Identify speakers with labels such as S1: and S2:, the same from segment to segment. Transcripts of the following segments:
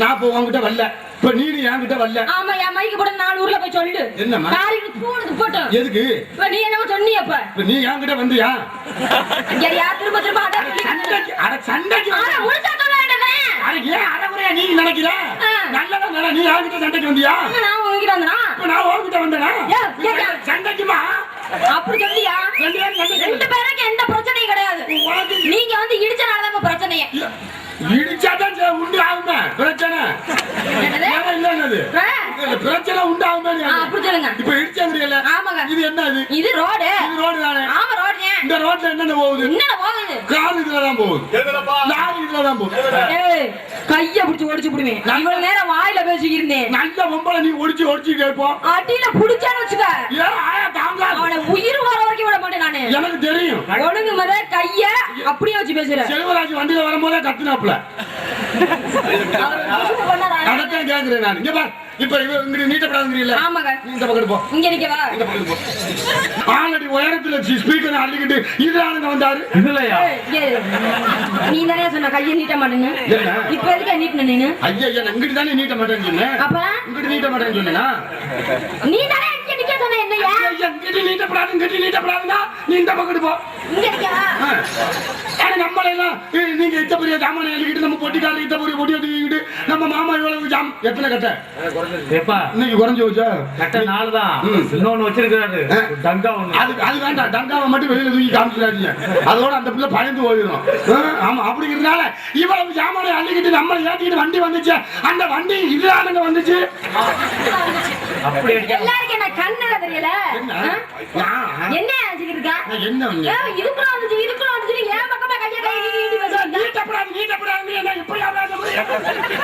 S1: நான் இப்போ உன்கிட்ட வரல. இப்ப நீ என்கிட்ட வரல.
S2: ஆமா என் மைக்கு போட நாலு ஊர்ல போய் சொல்லு.
S1: என்னம்மா?
S2: காரிக்கு பூனுக்கு போட்டோம்
S1: எதுக்கு?
S2: இப்ப நீ என்னமோ சொன்னீங்க அப்ப
S1: இப்ப நீ என்கிட்ட வந்தியா?
S2: ஐயா திரும்ப திரும்ப
S1: சண்டைக்கு அட சண்டைக்கு வந்தியா?
S2: முடிச்சா சொல்ல வேண்டாமே
S1: அட ஏன் அறகுறையா நீ நினைக்கிற. நல்லதா நல்ல நீ என்கிட்ட சண்டைக்கு வந்தியா?
S2: நான் உங்ககிட்ட வந்தனா?
S1: இப்ப நான் உன்கிட்ட வந்தேனா? சண்டைக்குமா?
S2: அப்படி சொல்லியா?
S1: ரெண்டு
S2: பேருக்கு எந்த பிரச்சனையும் கிடையாது. நீங்க வந்து இடிச்சனால தான் பிரச்சனையே
S1: இடிச்சாதான் உண்டு ஆகுமே. பிரச்சனை. இல்லைன்னது பிரச்சனை உண்டாகுமே
S2: ஆ, அப்படி சொல்லுங்க.
S1: இப்ப இடிச்சாங்கிறீல்ல
S2: ஆமாங்க.
S1: இது என்ன இது?
S2: இது ரோடு.
S1: இது ரோடு தானே?
S2: ஆமா ரோடு
S1: இந்த ரோட்ல என்னென்ன போகுது?
S2: என்ன போகுது?
S1: இதுல தான் போகுது. லாரி இதுல தான் போகுது.
S2: ஏய் கைய பிடிச்சு ஒடிச்சு புடுவேன். இவ்வளவு நேரம் வாயில பேசிக்கிட்டு இருந்தேன்.
S1: நல்ல பொம்பளை நீ ஒடிச்சு ஒடிச்சு கேட்போம்
S2: அடியில புடிச்சான்னு வச்சுக்க.
S1: ஏன் ஆயா
S2: அவனை உயிர் வர வரைக்கும் விட மாட்டேன் நானு.
S1: எனக்கு தெரியும்.
S2: ஒழுங்கு முத கைய அப்படியே வச்சு பேசுறேன்
S1: செல்வராஜ் வண்டியில வரும்போதே கத்துனாப்ல? அதைத்தான் கேக்குறேன் நான். இங்க பார். இப்ப இவ இங்க நீட்டப்படாதுங்கிறீல்ல.
S2: ஆமாங்க.
S1: நீ இந்த பக்கம் போ.
S2: இங்க நிக்கவா
S1: இந்த பக்கம் போ. ஆல்ரெடி உயரத்துல ஸ்பீக்கர் அள்ளிக்கிட்டு இது ஆளுங்க வந்தாரு.
S2: நீ தானே சொன்ன கைய நீட்ட மாட்டேன்னு? இப்ப எதுக்கு நீட்டின நீனு
S1: ஐயா ஐயா இங்கிட்டு தானே நீட்ட மாட்டேன்னு சொன்னேன்.
S2: அப்ப.
S1: இங்கிட்டு நீட்ட மாட்டேன்னு சொன்னேனா?
S2: நீ தானே
S1: ஐயா, இங்கிட்டு நீட்டப்படாது நீட்டப்படாதுன்னா நீ இந்த பக்கம் போ. ஆனா நம்மள எல்லாம் ஏய், நீங்க இத்த பெரிய ஜாமான் எழுதிக்கிட்டு நம்ம பொட்டிக்காரர் இத்த பெரிய பொட்டி எடுத்துக்கிட்டு நம்ம மாமா இவ்வளவு ஜாம் எத்தனை கட்ட? இன்னைக்கு குறைஞ்சு வச்சா
S3: கட்ட நாலு தான். இன்னொன்னு வச்சிருக்காரு
S1: ஆ.
S3: தங்கா ஒண்ணு.
S1: அது அது வேண்டாம் டங்காவை மட்டும் வெளியில தூக்கி காமிச்சிடாதீங்க. அதோட அந்த பிள்ளை பயந்து போயிடும். ஆமா அப்படிங்கிறதுனால இவ்வளவு ஜாமானை அள்ளிக்கிட்டு நம்மளை ஏத்திக்கிட்டு வண்டி வந்துச்சு. அந்த வண்டி இதுதானுங்க வந்துச்சு.
S2: எல்லாருக்கும் என்ன கண்ணல தெரியல
S1: என்ன?
S2: இருக்க? இதுக்குள்ள வந்துச்சு இதுக்குள்ள வந்துச்சு ஏன் பக்கமா கைய கை நீட்டி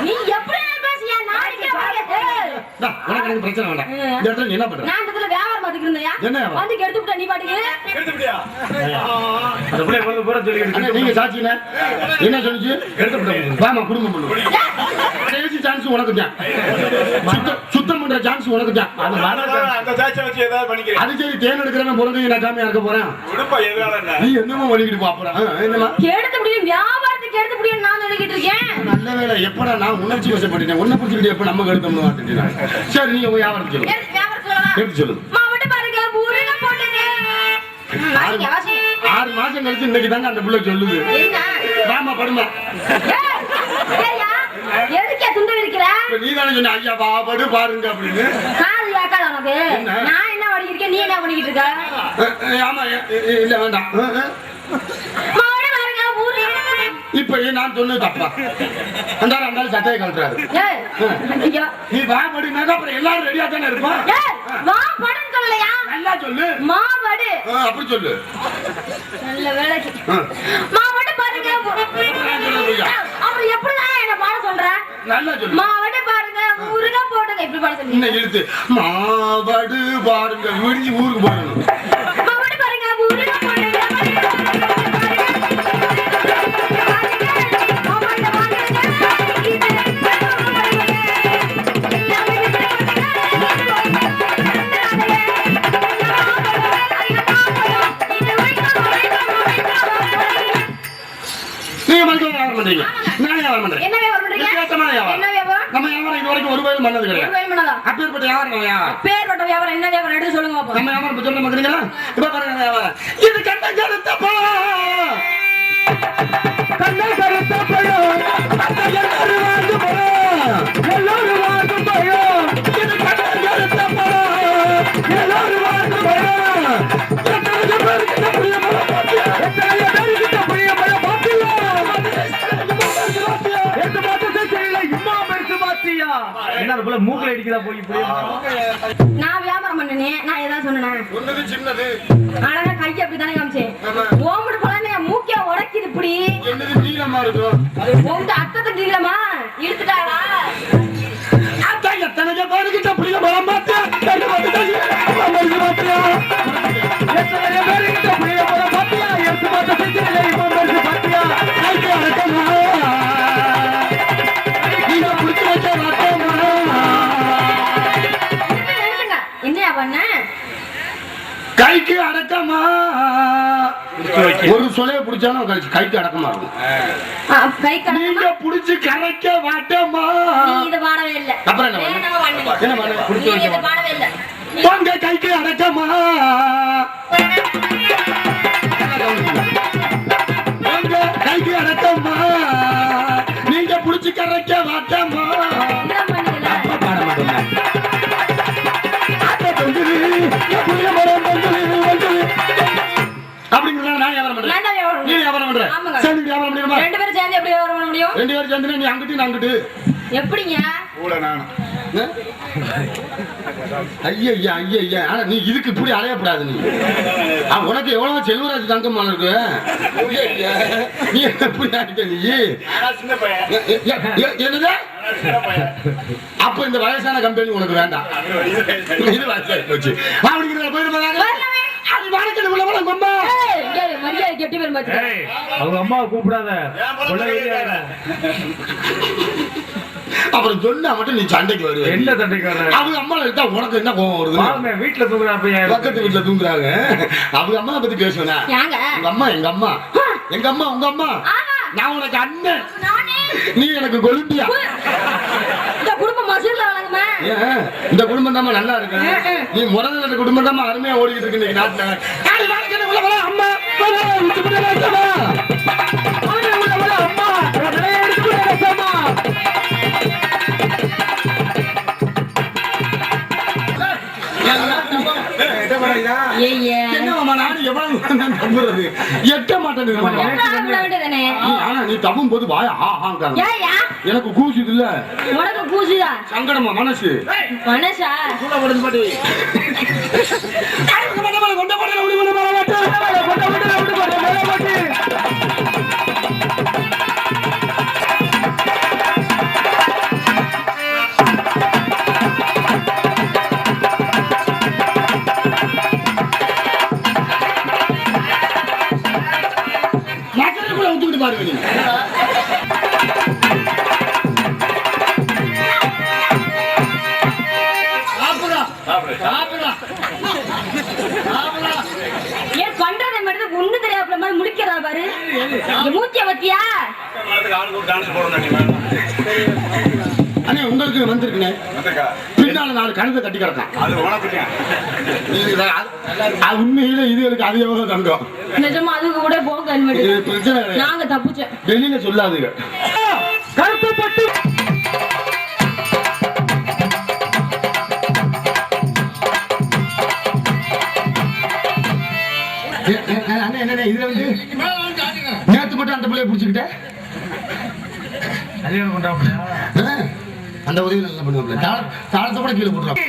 S2: நீ எப்படி பேசியா நாளைக்கே பாரு ஏய்,
S1: டா, உனக்கு எனக்கு பிரச்சனை வேண்டாம். இந்த இடத்துல நீ என்ன பண்ற?
S2: நான் இந்த இடத்துல பார்த்துக்கிட்டு இருந்தேயா? வந்து கெடுத்து விட்ட நீ பாட்டுக்கு?
S3: அந்த பிள்ளை கொண்டு போற சொல்லி
S1: அண்ணா, நீங்க சாட்சிங்க என்ன? சொல்லுச்சு? வாமா குடும்பம் கடைசி சான்ஸ் உனக்கு தான் சுத்தம் பண்ற சான்ஸ் உனக்கு தான்
S3: அது
S4: அந்த சாட்சியை வச்சு ஏதாவது பண்ணிக்கிறேன்.
S1: அது சரி தேன் எடுக்கிறவன் பிறகு நான் இருக்க போறேன்.
S4: என்ன?
S1: நீ என்னமோ பண்ணிக்கிட்டு பாப்புறேன் என்னமா
S2: கெடுத்து முடியும் வியாபாரத்துக்கு கெடுத்து முடியும் நான் சொல்லிக்கிட்டு இருக்கேன்.
S1: நல்ல வேலை. எப்படா நான் உணர்ச்சி வசப்பட்டுட்டேன்? உன்னை பிடிச்சிக்கிட்டு எப்ப நம்ம கெடுத்தோம்னு சரி நீங்க உங்க வியாபாரம் சொல்லுங்க.
S2: எடுத்து
S1: சொல்லுங்க? ஆறு மாசம் கழிச்சு இன்னைக்கு தாங்க அந்த பிள்ளை சொல்லுது. வாமா படுமா. நீ தானே சொன்ன ஐயா படு பாருங்க அப்படின்னு?
S2: நான் என்ன பண்ணிக்கிட்டு இருக்கேன்? நீ என்ன பண்ணிக்கிட்டு இருக்க?
S1: ஆமா இல்ல வேண்டாம். இப்ப நான் சொன்னது தப்பா? அந்த அந்த சட்டையை கழட்டுறாரு. நீ வா படினாக்கா அப்புறம் எல்லாரும் ரெடியா தானே இருப்போம்?
S2: வா படுன்னு சொல்லலையா?
S1: நல்லா சொல்லு.
S2: மாவடு
S1: அப்படி சொல்லு.
S2: நல்ல வேலைக்கு
S1: ஆ,
S2: மாவட்ட பாருங்க. அப்புறம் எப்படிதான் என்ன பாட சொல்ற?
S1: நல்லா சொல்லு.
S2: மாவட்ட பாருங்க. ஊருங்க போடுங்க. இப்படி பாட சொல்லி
S1: இன்னும் இழுத்து மாவடு பாருங்க விடிஞ்சு ஊருக்கு
S2: பாருங்க
S1: வியாபாரம் பண்றேன்
S2: என்ன வியாபாரம் பண்றீங்க?
S1: வித்தியாசமான வியாபாரம்
S2: என்ன வியாபாரம்?
S1: நம்ம வியாபாரம் இது வரைக்கும் ஒரு வயது பண்ணது
S2: ஒரு
S1: கிடையாது
S2: வயல் மனதா?
S1: அப்பேற்பட்ட வியாபாரம் நம்ம வியாபாரம்.
S2: என்ன வியாபாரம்? எடுத்து சொல்லுங்க பாப்போம்
S1: நம்ம வியாபாரம் சொல்ல மாட்டீங்களா இப்ப பாருங்க வியாபாரம். இது கண்ட கருத்த பழம். கண்ட கருத்த பழம். கண்ட எல்லாரும்
S3: பிள்ளை மூக்குல அடிக்கிறா போய்
S2: நான் வியாபாரம் பண்ணனே நான் ஏதாவது சொன்னேன்?
S1: சொன்னது சின்னது.
S2: அழகா கை அப்படித்தானே காமிச்சேன்.
S1: ஆமா.
S2: ஓம்புடு குழந்தைய மூக்கிய உடைக்குது இப்படி.
S1: என்னது நீளமா இருக்கும்
S2: உங்க அத்தத்தை நீளமா இழுத்துட்டாளா?
S1: அதான் எத்தனை பேருக்கிட்ட புளிய ஒரு சொலைய பிடிச்சாலும் கழிச்சு கைக்கு அடக்கமா இருக்கும்.
S2: கை
S1: நீங்க புடிச்சு கரைக்க வாட்டமா
S2: நீ
S1: அப்புறம் என்ன. என்ன
S3: வைக்க
S2: இது பாடவே இல்ல.
S1: உங்க கைக்கு அடக்கமா? உங்க கைக்கு அடக்கமா? நீங்க புடிச்சு கரைக்க. அப்ப பாட மாட்டோம். நீ. வியாபாரம் பண்ற?
S2: ஆமாங்க.
S1: சேர்ந்து வியாபாரம் பண்ணிடுமா
S2: ரெண்டு பேரும் சேர்ந்து எப்படி வியாபாரம் பண்ண முடியும்?
S1: ரெண்டு பேரும் சேர்ந்து நீ அங்கிட்டு நான் அங்கிட்டு.
S2: எப்படிங்க?
S4: கூட நானும்
S1: ஐயா ஐயா ஐயா ஐயா ஆனா நீ இதுக்கு இப்படி அலையப்படாது நீ. உனக்கு எவ்வளவு செல்வராஜ் தங்கமான இருக்கு. நீ எப்படி என்னது? அப்ப இந்த வயசான கம்பெனி உனக்கு வேண்டாம். இது
S2: கெட்டி பேர் மாத்தி
S3: ஏய், அவங்க அம்மாவை கூப்பிடாத.
S1: அப்புறம் சொன்னா மட்டும் நீ சண்டைக்கு வருவ
S3: என்ன சண்டைக்கு வர
S1: அவங்க அம்மா எடுத்தா உனக்கு என்ன கோவம் வருது
S3: வீட்டுல தூங்குற பையன்
S1: பக்கத்து வீட்டுல தூங்குறாங்க. அவங்க அம்மா பத்தி பேசுவேனா
S2: ஏங்க
S1: உங்க அம்மா எங்க அம்மா? எங்க அம்மா உங்க அம்மா?
S2: ஆமா.
S1: நான் உனக்கு அண்ணன்.
S2: நானே.
S1: நீ எனக்கு கொலும்பியா
S2: இந்த குடும்பம்
S1: தான் நல்லா இருக்கு. நீ முதல்ல குடும்பம் தான் அருமையா ஓடிக்கிட்டு இருக்கு இன்னைக்கு நாட்டுல. விட்டு விட்டு தம்புறது? எட்ட நீ ஆனா நீ தப்பும் போது வாய ஆ ஆங்காங்க.
S2: ஏய்யா
S1: எனக்கு கூசுது இல்ல
S2: உனக்கு கூசுதா
S1: சங்கடமா மனசு
S2: மனசா
S1: நகருக்குள்ள
S4: மரத்துக்கு ஆளுக்கு ஒரு டான்ஸ் போடணும் நீ மேல.
S1: அண்ணே உங்களுக்கு வந்திருக்குண்ணே. பின்னால நாலு கழுதை கட்டி கிடக்கான்
S4: அது உனக்கு
S1: இது அது- அது உண்மையில இது எனக்கு அது எவ்வளவு தங்கம்.
S2: நிஜமா அதுக்கு கூட போக
S1: பிரச்சனை.
S2: நாங்க தப்புச்சோம்.
S1: வெளியில சொல்லாதுங்க. கருப்பு பட்டு. அண்ணே, என்னண்ணே, இதுல வந்து நேத்து மட்டும் அந்த பிள்ளைய பிடிச்சுக்கிட்ட
S3: கல்யாணம்
S1: ஆ, அந்த உதவி நல்லா பண்ணுவாப்ல தாள- தாளத்தை கூட கீழே போட்டுருவான்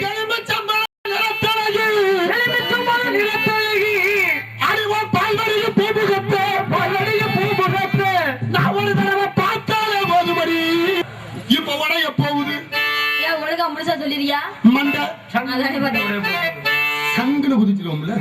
S1: இப்ப உடைய போகுது?
S2: ஏன் ஒழுங்கா முடிச்சா சொல்லிடுறியா?
S1: மண்டை. சங்குல குதிச்சிருவோம்ல.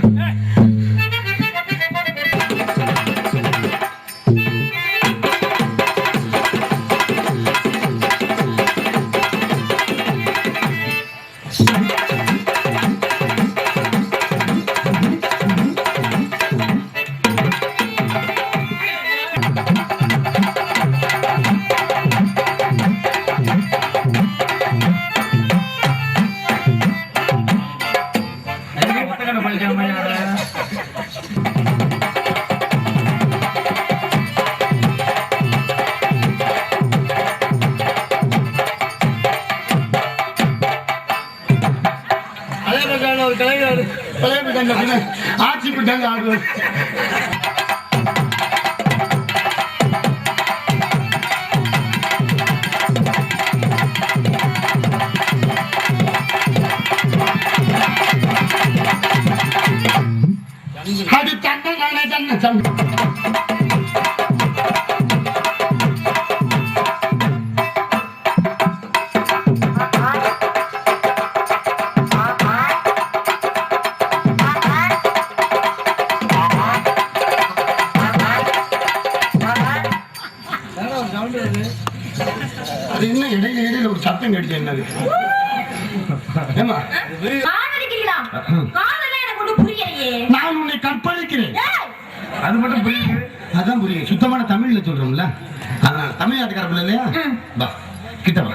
S1: ஆட்சி போயிட்டாங்க ஆடுவார் சத்தம் கடிச்சு என்னது? ஏமா நான் உன்னை கற்பழிக்கிறேன்.
S3: அது மட்டும் புரியுது.
S1: அதான் புரியும் சுத்தமான தமிழ்ல சொல்றோம்ல. அதான் தமிழ்நாட்டுக்கார பிள்ளை இல்லையா? வா கிட்ட வா.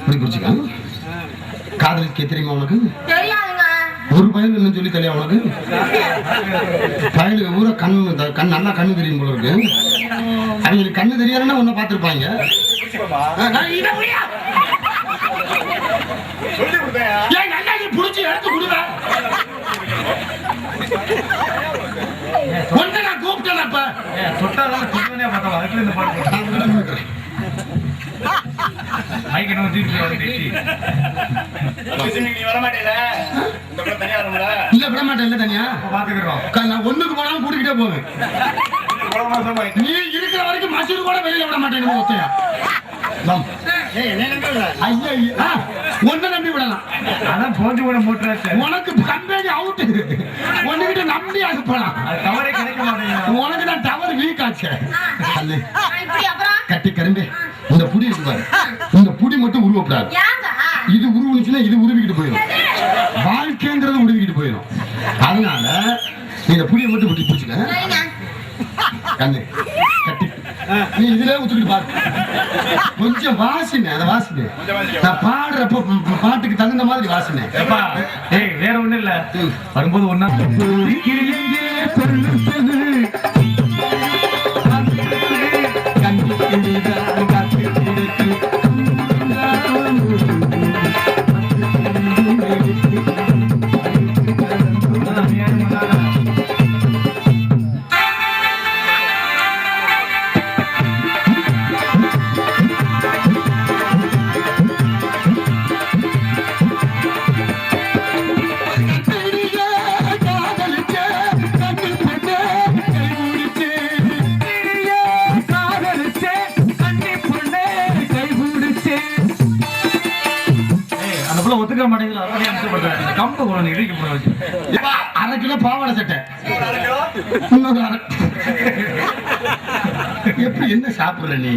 S1: இப்படி பிடிச்சிக்க காதலிக்க தெரியுமா உனக்கு? ஒரு பயல் என்ன சொல்லி தெரியும் உனக்கு? பயலுக்கு ஊரா கண்ணு கண் நல்லா கண்ணு தெரியும் போல இருக்கு. அவங்களுக்கு கண்ணு தெரியாதுன்னா உன்னை பார்த்துருப்பாங்க.
S4: சொல்லி கொடுத்தேன்.
S1: ஏன் நல்லா நீ புடிச்சு எடுத்து கொடுங்க. ஒன்றை நான் கூப்பிட்டேன் அப்ப.
S3: தொட்டாதான் தொட்டனே பார்த்தா அதுக்குள்ள இந்த பாட்டு
S1: நான்.
S3: மைக் என்ன வச்சுட்டு
S4: நீ வர மாட்டேல? இந்த பக்கம் தனியா வரும்ல?
S1: இல்ல விட மாட்டேன் இல்ல தனியா?
S3: பாத்துக்கிறோம்.
S1: அக்கா, நான் ஒண்ணுக்கு போனாலும் கூட்டிக்கிட்டே போவேன். நீ இருக்கிற வரைக்கும் மசூர் கூட வெளியில விட மாட்டேன் ஒத்தையா? ஒன்ன நம்பி விடலாம்.
S3: அதான் போஞ்சு கூட மூட்டுறாச்சு
S1: உனக்கு கம்பெனி அவுட் உன்கிட்ட நம்பி
S3: அது தவறே கிடைக்க மாட்டேங்குது.
S1: உனக்கு தான் டவர் வீக் ஆச்சு. கட்டி கரும்பே. இந்த புடி இருக்கு பாரு. இந்த புடி மட்டும் உருவப்படாது.
S2: ஏங்க
S1: இது உருவுனுச்சுன்னா இது உருவிக்கிட்டு போயிடும். வாழ்க்கைங்கிறது உருவிக்கிட்டு போயிடும். அதனால இந்த புடியை மட்டும் விட்டு பிடிச்சிக்க. கண்ணு நீ இதுல ஊத்துக்கிட்டு பாரு. கொஞ்சம் வாசினேன் அதை வாசினேன் நான் பாடுறப்ப பாட்டுக்கு தகுந்த மாதிரி
S3: ஏய் வேற ஒண்ணும் இல்ல. வரும்போது ஒண்ணா புள்ள ஒத்துக்க மாட்டேங்குது அதான் நீ கம்பு உடனே இடிக்க போட வச்சு.
S1: அரை கிலோ பாவாடை சட்டை. இன்னொரு அரை எப்படி என்ன சாப்பிடுற நீ?